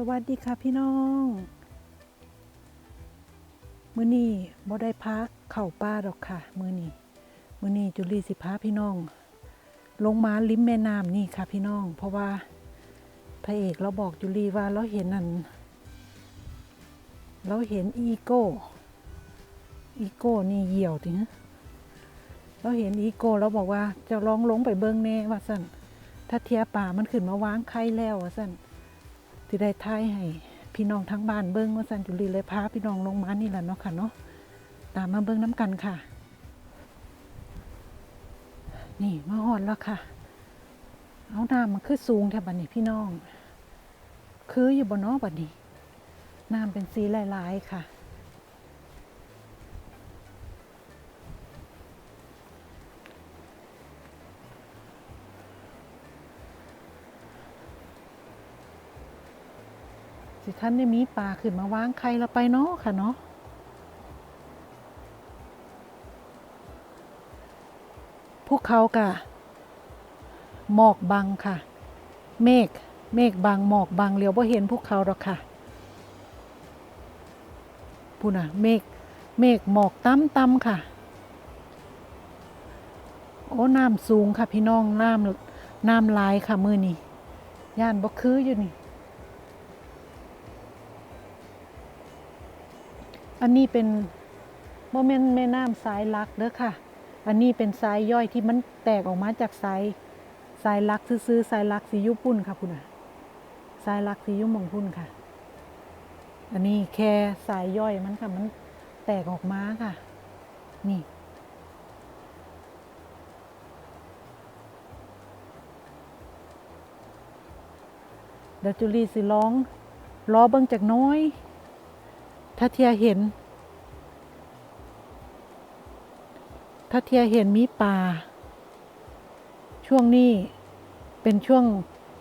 สวัสดีค่ะพี่น้องมื้อนี้บ่ได้พักเข้าป่าดอกค่ะมื้อนี้มื้อนี้จุลีสิพาพี่น้อง ลงมาริมแม่น้ำนี่ค่ะพี่น้อง เพราะว่าพระเอกเราบอกจุลีว่าเราเห็นนั่นเราเห็นอีโก้อีโก้นี่เหี่ยวติฮะเราเห็นอีโก้เราบอกว่าจะลองลงไปเบิ่งแน่ว่าสั่นถ้าเทียป่ามันขึ้นมาวางไข่แล้วว่าสั่น ที่ได้ทายให้พี่น้องทั้งบ้านเบิ้งว่าสันจุลีเลยพาพี่น้องลงมานี่แหละเนาะค่ะเนาะตามมาเบิ้งน้ำกันค่ะ นี่มาหอดแล้วค่ะ เอาน้ำมันคือสูงแถบบันี้พี่น้อง คืออยู่บนนอกบัดนี้น้ำเป็นสีลายๆค่ะ สิท่านได้มีปลาขึ้นมาวางไข่เราไปเนาะค่ะเนาะพวกเขากะหมอกบังค่ะ เมฆเมฆบังหมอกบังเลียวบ่เห็นพวกเขาหรอกค่ะพูน่ะเมฆเมฆหมอกตั้มตั้มค่ะ โอ้น้ำสูงค่ะพี่น้องน้ำน้ำลายค่ะมือนี่ย่านบ่คืออยู่นี่ อันนี้เป็นโมเมนแม่น้ำสายลักเด้อค่ะ อันนี้เป็นสายย่อยที่มันแตกออกมาจากสายสายลักซื้อสายลักสียุปุ่นค่ะคุณอะสายลักสียุมองพุ่นค่ะ อันนี้แค่สายย่อยมันค่ะมันแตกออกมาค่ะ นี่เดี๋ยวจุลีสิร้อง ล้อเบิ้งจากน้อย ถ้าเทียเห็น ถ้าเทียเห็นมีปลา ช่วงนี้เป็นช่วง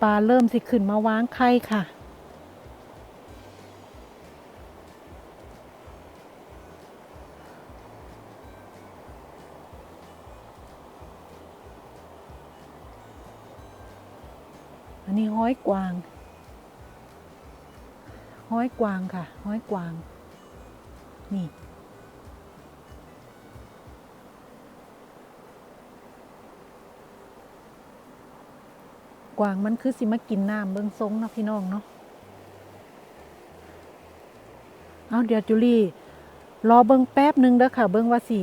ปลาเริ่มสิขึ้นมาวางไข่ค่ะ อันนี้ห้อยกวางห้อยกวางค่ะห้อยกวาง นี่ กวางมันคือสิมากินน้ำเบิ้งทรงเนาะพี่น้องเนาะเอาเดี๋ยวจุลี่รอเบิ้งแป๊บหนึ่งเด้อค่ะ เบิ้งว่าสิ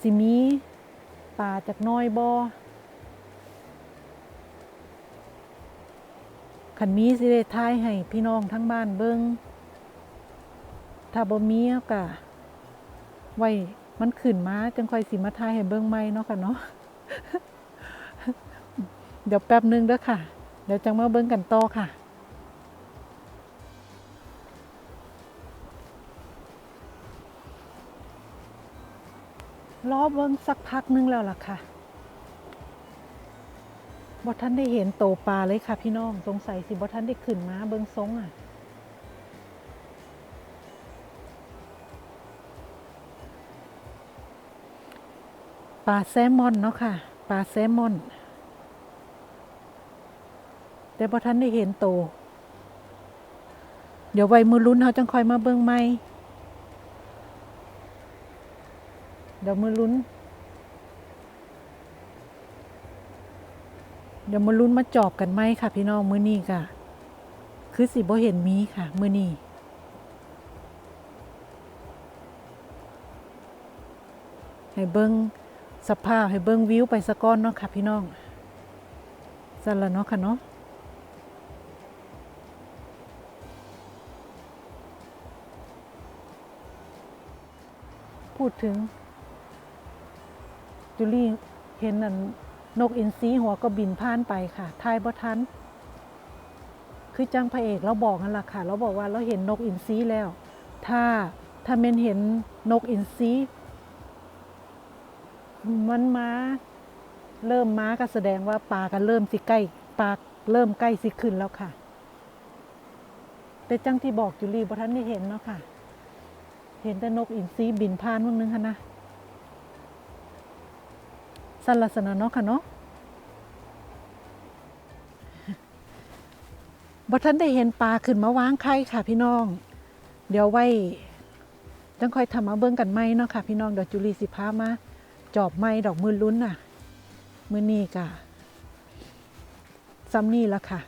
สิมีป่าจากน้อยบอขันมีสิได้ทายให้พี่น้องทั้งบ้านเบิ้ง ถ้าบ่มีเอากะไว้มันขึ้นมาจังค่อยสิมาทายให้เบิ้งใหม่เนาะค่ะเนาะเดี๋ยวแป๊บหนึงเด้อค่ะ เดี๋ยวจังมาเบิ้งกันต่อค่ะรอเบิ้งสักพักหนึงแล้วล่ะค่ะบ่ท่านได้เห็นโตปลาเลยค่ะพี่น้อง สงสัยสิบ่ท่านได้ขึ้นมาเบิ้งทรงอะ ปลาแซลมอนเนาะค่ะ ปลาแซลมอน แต่พอท่านได้เห็นโต เดี๋ยวไว้มือลุ้นเขาจังคอยมาเบิ่งใหม่เดี๋ยวมือลุ้น เดี๋ยวมือลุ้นมาจอบกันไหมค่ะ พี่น้องมือนี้ค่ะ คือสิบ่เห็นมีค่ะ มือนี้ให้เบิ่ง สภาพให้เบิ่งวิวไปสะก้อนเนาะค่ะพี่น้องสั่นละเนาะค่ะเนาะพูดถึงจูลี่เห็นนั่นนกอินทรีหัวก็บินผ่านไปค่ะทายบ่ทัน คือจังพระเอกเราบอกนั่นแหละค่ะ เราบอกว่าเราเห็นนกอินทรีแล้ว ถ้าถ้าเมนเห็นนกอินทรี มันมาเริ่มมาก็แสดงว่าปลาก็เริ่มสิใกล้ปลาเริ่มใกล้สิขึ้นแล้วค่ะ แต่จังที่บอกจุลีบ่ทันได้เห็นเนาะค่ะ เห็นแต่นกอินทรีบินผ่านเมื่อนึงค่ะนะสันลักษณะเนาะค่ะเนาะบ่ทันได้เห็นปลาขึ้นมาวางไข่ค่ะ พี่น้อง เดี๋ยวไว้จังค่อยทำมาเบิ่งกันไหมเนาะค่ะ พี่น้องเดี๋ยวจุลีสิพามา จอบไม้ดอกมือลุ้นน่ะ มือนี้กะซ้ำนี่ละค่ะ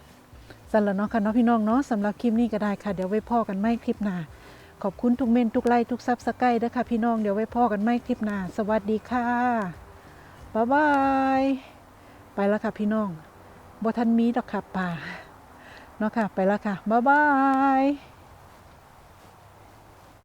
สั่นละเนาะค่ะเนาะพี่น้องเนาะสำหรับคลิปนี้ก็ได้ค่ะ เดี๋ยวไว้พ่อกันไม่คลิปหน้าขอบคุณทุกเมนทุกไลค์ทุกซับสไครต์ด้วยค่ะพี่น้องเดี๋ยวไว้พ่อกันไม่คลิปหน้าสวัสดีค่ะบ๊ายบายไปแล้วค่ะพี่น้องบ่ทันมีดอกค่ะป่าเนาะค่ะไปแล้วค่ะบ๊ายบาย